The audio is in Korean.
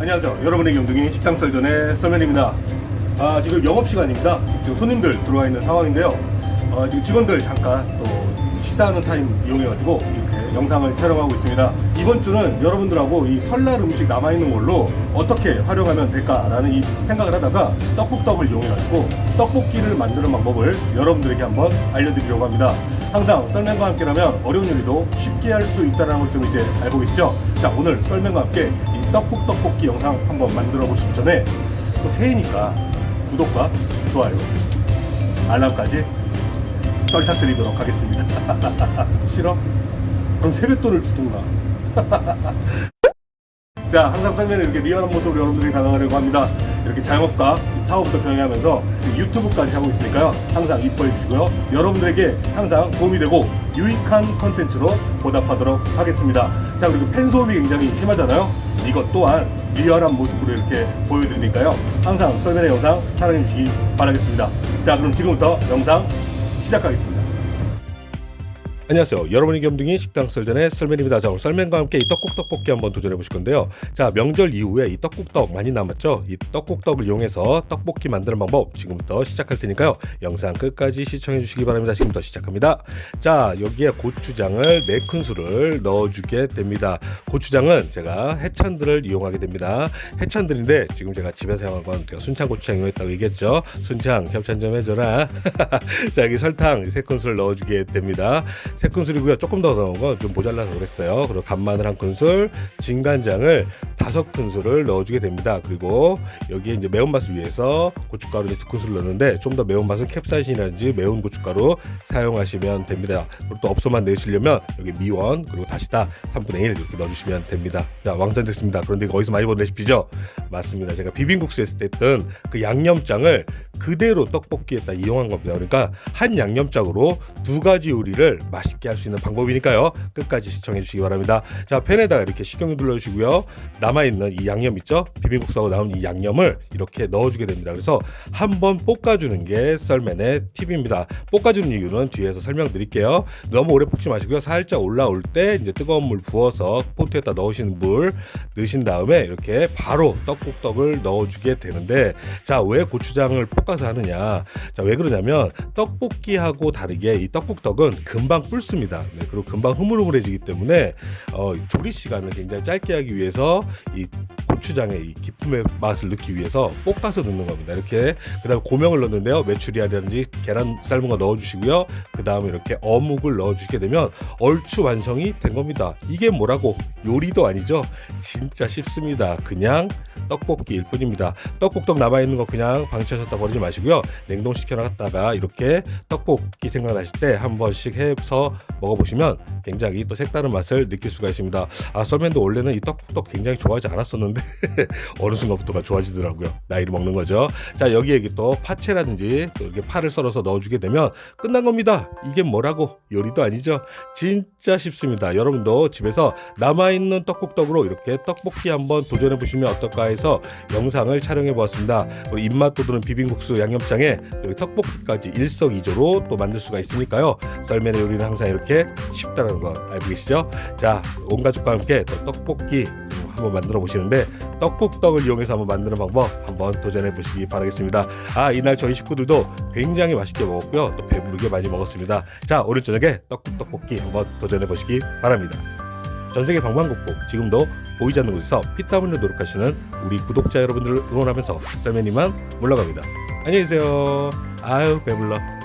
안녕하세요. 여러분의 경둥이 식당 썰전의 썰맨입니다. 아, 지금 영업시간입니다. 지금 손님들 들어와 있는 상황인데요. 어, 지금 직원들 잠깐 또 식사하는 타임 이용해가지고 이렇게 영상을 촬영하고 있습니다. 이번 주는 여러분들하고 이 설날 음식 남아있는 걸로 어떻게 활용하면 될까라는 이 생각을 하다가 떡국떡을 이용해가지고 떡볶이를 만드는 방법을 여러분들에게 한번 알려드리려고 합니다. 항상 썰맨과 함께라면 어려운 요리도 쉽게 할 수 있다는 걸 좀 이제 알고 계시죠? 자, 오늘 썰맨과 함께 이 떡국 떡볶이 영상 한번 만들어 보시기 전에 또 새해니까 구독과 좋아요, 알람까지 썰탁드리도록 하겠습니다. 싫어? 그럼 세뱃돈을 주든가. 자, 항상 썰매는 이렇게 리얼한 모습으로 여러분들이 다가가려고 합니다. 이렇게 자영업과 사업부터 병행하면서 유튜브까지 하고 있으니까요. 항상 이뻐해 주시고요. 여러분들에게 항상 도움이 되고 유익한 컨텐츠로 보답하도록 하겠습니다. 자, 그리고 팬 소음이 굉장히 심하잖아요. 이것 또한 리얼한 모습으로 이렇게 보여드리니까요. 항상 썰매의 영상 사랑해 주시기 바라겠습니다. 자, 그럼 지금부터 영상 시작하겠습니다. 안녕하세요. 여러분의 겸둥이 식당 썰전의 썰맨입니다. 자, 오늘 썰맨과 함께 이 떡국 떡볶이 한번 도전해 보실 건데요. 자, 명절 이후에 이 떡국 떡 많이 남았죠? 이 떡국 떡을 이용해서 떡볶이 만드는 방법 지금부터 시작할 테니까요. 영상 끝까지 시청해 주시기 바랍니다. 지금부터 시작합니다. 자, 여기에 고추장을 4큰술을 넣어주게 됩니다. 고추장은 제가 해찬들을 이용하게 됩니다. 해찬들인데 지금 제가 집에 사용한 건 제가 순창 고추장 이용했다고 얘기했죠. 순창 협찬 좀 해줘라. 자, 여기 설탕 3큰술 넣어주게 됩니다. 세 큰술이고요. 조금 더 넣은 건 좀 모자라서 그랬어요. 그리고 간마늘 한 큰술, 진간장을 다섯 큰술을 넣어주게 됩니다. 그리고 여기에 이제 매운맛을 위해서 고춧가루 두 큰술 넣는데 좀 더 매운맛은 캡사이신이라든지 매운 고춧가루 사용하시면 됩니다. 그리고 또 업소만 내시려면 여기 미원 그리고 다시다 3분의 1 이렇게 넣어주시면 됩니다. 자 완전됐습니다. 그런데 이거 어디서 많이 본 레시피죠? 맞습니다. 제가 비빔국수 했을 때 했던 그 양념장을 그대로 떡볶이에다 이용한 겁니다. 그러니까 한 양념장으로 두 가지 요리를 맛있게 할 수 있는 방법이니까요. 끝까지 시청해 주시기 바랍니다. 자, 팬에다가 이렇게 식용유 눌러주시고요. 남아있는 이 양념 있죠? 비빔국수하고 나온 이 양념을 이렇게 넣어주게 됩니다. 그래서 한번 볶아주는 게 썰맨의 팁입니다. 볶아주는 이유는 뒤에서 설명드릴게요. 너무 오래 볶지 마시고요. 살짝 올라올 때 이제 뜨거운 물 부어서 포트에다 넣으시는 물 넣으신 다음에 이렇게 바로 떡국떡을 넣어주게 되는데 자, 왜 고추장을 볶아서 하느냐? 자, 왜 그러냐면 떡볶이하고 다르게 이 떡국떡은 금방 불습니다. 네, 그리고 금방 흐물흐물해지기 때문에 어, 조리 시간을 굉장히 짧게 하기 위해서 이 고추장의 이 기품의 맛을 넣기 위해서 볶아서 넣는 겁니다. 이렇게 그다음에 고명을 넣는데요. 메추리알이라든지 계란 삶은 거 넣어주시고요. 그 다음에 이렇게 어묵을 넣어주시게 되면 얼추 완성이 된 겁니다. 이게 뭐라고 요리도 아니죠. 진짜 쉽습니다. 그냥 떡볶이일 뿐입니다. 떡국떡 남아있는 거 그냥 방치하셨다 버리지 마시고요. 냉동시켜놨다가 이렇게 떡볶이 생각나실 때 한 번씩 해서 먹어보시면 굉장히 또 색다른 맛을 느낄 수가 있습니다. 아, 썰맨도 원래는 이 떡국떡 굉장히 좋아하지 않았었는데 어느 순간부터가 좋아지더라고요. 나이를 먹는 거죠. 자, 여기에 또 파채라든지 또 이렇게 파를 썰어서 넣어주게 되면 끝난 겁니다. 이게 뭐라고? 요리도 아니죠. 진짜 쉽습니다. 여러분도 집에서 남아있는 떡국떡으로 이렇게 떡볶이 한번 도전해 보시면 어떨까 해서 영상을 촬영해 보았습니다. 입맛 돋우는 비빔국수 양념장에 여기 떡볶이까지 일석이조로 또 만들 수가 있으니까요. 썰맨의 요리는 항상 이렇게 쉽다는 거 알고 계시죠? 자, 온 가족과 함께 또 떡볶이 한번 만들어 보시는데 떡국떡을 이용해서 한번 만드는 방법 한번 도전해 보시기 바라겠습니다. 아 이날 저희 식구들도 굉장히 맛있게 먹었고요. 또 배부르게 많이 먹었습니다. 자 오늘 저녁에 떡국 떡볶이 한번 도전해 보시기 바랍니다. 전 세계 방방 곡곡 지금도 보이지 않는 곳에서 흘려 노력하시는 우리 구독자 여러분들을 응원하면서 썰매님만 물러갑니다. 안녕히 계세요. 아유 배불러.